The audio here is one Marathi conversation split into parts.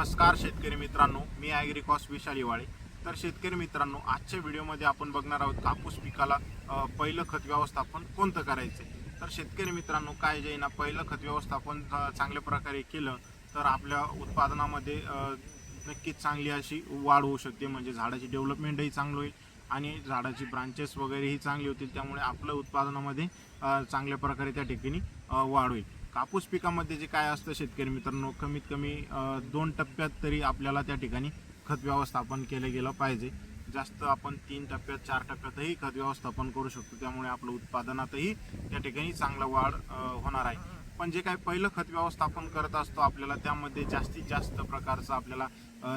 नमस्कार शेतकरी मित्रांनो मी ॲग्रिकॉस विशाल हिवाळे. तर शेतकरी मित्रांनो आजच्या व्हिडिओमध्ये आपण बघणार आहोत कापूस पिकाला पहिलं खत व्यवस्थापन कोणतं करायचं तर शेतकरी मित्रांनो काय जे ना पहिलं खत व्यवस्थापन चांगल्या प्रकारे केलं तर आपल्या उत्पादनामध्ये नक्कीच चांगली अशी वाढ होऊ शकते. म्हणजे झाडाची डेव्हलपमेंटही चांगलं होईल आणि झाडाची ब्रांचेस वगैरेही चांगली होतील. त्यामुळे आपलं उत्पादनामध्ये चांगल्या प्रकारे त्या ठिकाणी वाढ होईल. कापूस पिकामध्ये जे काय असतं शेतकरी मित्रांनो कमीत कमी दोन टप्प्यात तरी आपल्याला त्या ठिकाणी खत व्यवस्थापन केलं गेलं पाहिजे. जास्त आपण तीन टप्प्यात चार टप्प्यातही खत व्यवस्थापन करू शकतो. त्यामुळे आपलं उत्पादनातही त्या ठिकाणी चांगला वाढ होणार आहे. पण जे काय पहिलं खत व्यवस्थापन करत असतो आपल्याला त्यामध्ये जास्तीत जास्त प्रकारचा आपल्याला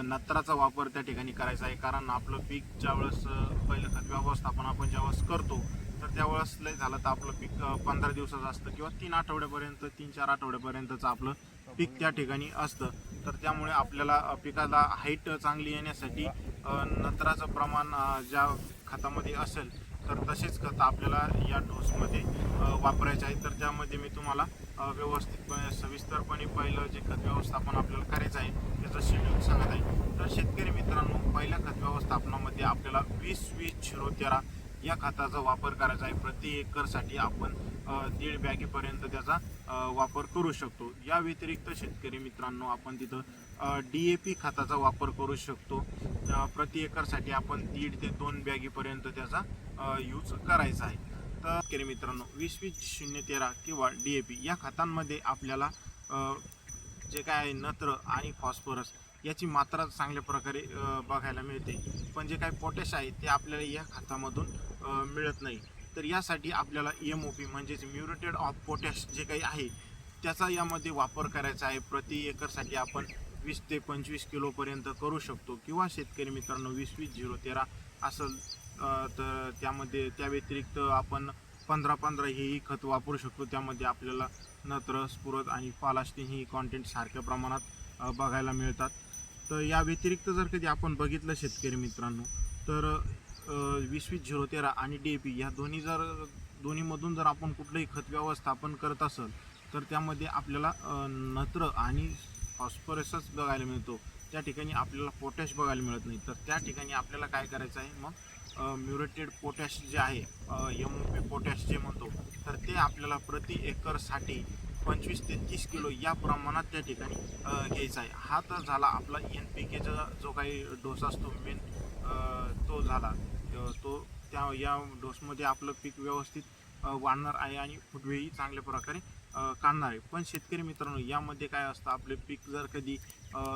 नत्राचा वापर त्या ठिकाणी करायचा आहे. कारण आपलं पीक ज्यावेळेस पहिलं खत व्यवस्थापन आपण ज्यावेळेस करतो तर त्यावेळेस लय झालं तर आपलं पीक पंधरा दिवसाचं असतं किंवा तीन आठवड्यापर्यंत तीन चार आठवड्यापर्यंतचं आपलं पीक त्या ठिकाणी असतं. तर त्यामुळे आपल्याला पिकाला हाईट चांगली येण्यासाठी नत्राचं प्रमाण ज्या खतामध्ये असेल तर तसेच खत आपल्याला या डोसमध्ये वापरायचे आहे. तर त्यामध्ये मी तुम्हाला व्यवस्थितपणे सविस्तरपणे पहिलं जे खत व्यवस्थापन आपल्याला करायचं आहे त्याचं शेड्यूल सांगत आहे. तर शेतकरी मित्रांनो पहिल्या खत व्यवस्थापनामध्ये आपल्याला वीस वीस झिरो तेरा या खताचा वापर करायचा आहे. प्रति एकरसाठी आपण दीड बॅगेपर्यंत त्याचा वापर करू शकतो. या व्यतिरिक्त शेतकरी मित्रांनो आपण तिथं डी ए पी खताचा वापर करू शकतो. प्रति एकरसाठी आपण दीड ते दोन बॅगेपर्यंत त्याचा यूज करायचा आहे. तर शेतकरी मित्रांनो वीस वीस शून्य तेरा किंवा डी ए पी या खतांमध्ये आपल्याला जे काय आहे नत्र आणि फॉस्फरस याची मात्रा चांगल्या प्रकारे बघायला मिळते. पण जे काही पोटॅश आहे ते आपल्याला या खतामधून मिळत नाही. तर यासाठी आपल्याला एम ओ पी म्हणजेच म्युरेटेड ऑफ पोटॅश जे काही आहे त्याचा यामध्ये वापर करायचा आहे. प्रति एकरसाठी आपण वीस ते पंचवीस किलोपर्यंत करू शकतो. किंवा शेतकरी मित्रांनो वीस वीस झिरो तेरा असेल तर त्यामध्ये त्या व्यतिरिक्त आपण पंधरा पंधरा हेही खत वापरू शकतो. त्यामध्ये आपल्याला नत्र स्फुरत आणि फालास्टिन ही कॉन्टेंट सारख्या प्रमाणात बघायला मिळतात. तर या व्यतिरिक्त जर कधी आपण बघितलं शेतकरी मित्रांनो तर वीस वीस झिरो तेरा आणि डी ए पी या दोन्ही जर दोन्हीमधून जर आपण कुठलंही खत व्यवस्थापन करत असेल तर त्यामध्ये आपल्याला नत्र आणि फॉस्फरसच बघायला मिळतो. त्या ठिकाणी आपल्याला पोटॅश बघायला मिळत नाही. तर त्या ठिकाणी आपल्याला काय करायचं आहे? मग म्युरेटेड पोटॅश जे आहे एम ओ पी पोटॅश जे म्हणतो तर ते आपल्याला प्रति एकरसाठी पंचवीस ते तीस किलो या प्रमाणात त्या ठिकाणी घ्यायचा आहे. हा तर झाला आपला एन पी केचा जो काही डोस असतो मेन तो झाला. तो त्या या डोसमध्ये आपलं पीक व्यवस्थित वाढणार आहे आणि फुटवेही चांगल्या प्रकारे काढणार आहे. पण शेतकरी मित्रांनो यामध्ये काय असतं आपले पीक जर कधी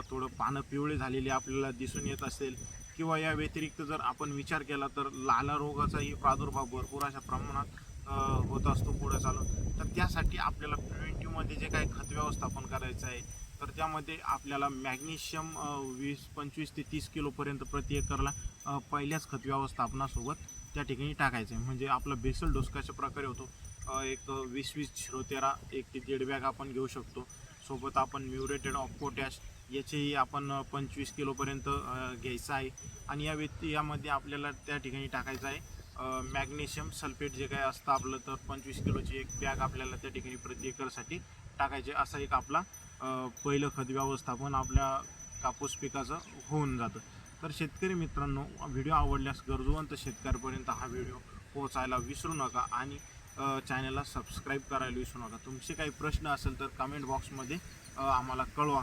थोडं पानं पिवळे झालेले आपल्याला दिसून येत असेल किंवा या व्यतिरिक्त जर आपण विचार केला तर लाला रोगाचाही प्रादुर्भाव भरपूर अशा प्रमाणात होत असतो पुढे चालून. तर त्यासाठी आपल्याला प्रिव्हेंटिव्हमध्ये जे काही खत व्यवस्थापन करायचं आहे तर त्यामध्ये आपल्याला मॅग्नेशियम वीस पंचवीस ते तीस किलोपर्यंत प्रति एकरला पहिल्याच खत व्यवस्थापनासोबत त्या ठिकाणी टाकायचं आहे. म्हणजे आपला बेसल डोस कशा प्रकारे होतो? एक वीस वीस झिरो तेरा एक ते दीड बॅग आपण घेऊ शकतो. सोबत आपण म्युरेटेड ऑफ पोटॅश याचेही आपण पंचवीस किलोपर्यंत घ्यायचं आहे. आणि या व्यक्ती यामध्ये आपल्याला त्या ठिकाणी टाकायचं आहे मॅग्नेशियम सल्फेट जे काही असतं आपलं तर पंचवीस किलोची एक बॅग आपल्याला त्या ठिकाणी प्रति एकरसाठी टाकायचे असा एक आपला पहिलं खत व्यवस्थापन आपल्या कापूस पिकाचं होऊन जातं. तर शेतकरी मित्रांनो व्हिडिओ आवडल्यास गरजूवंत शेतकऱ्यापर्यंत हा व्हिडिओ पोहोचायला विसरू नका आणि चॅनलला सबस्क्राईब करायला विसरू नका. तुमचे काही प्रश्न असेल तर कमेंट बॉक्समध्ये आम्हाला कळवा.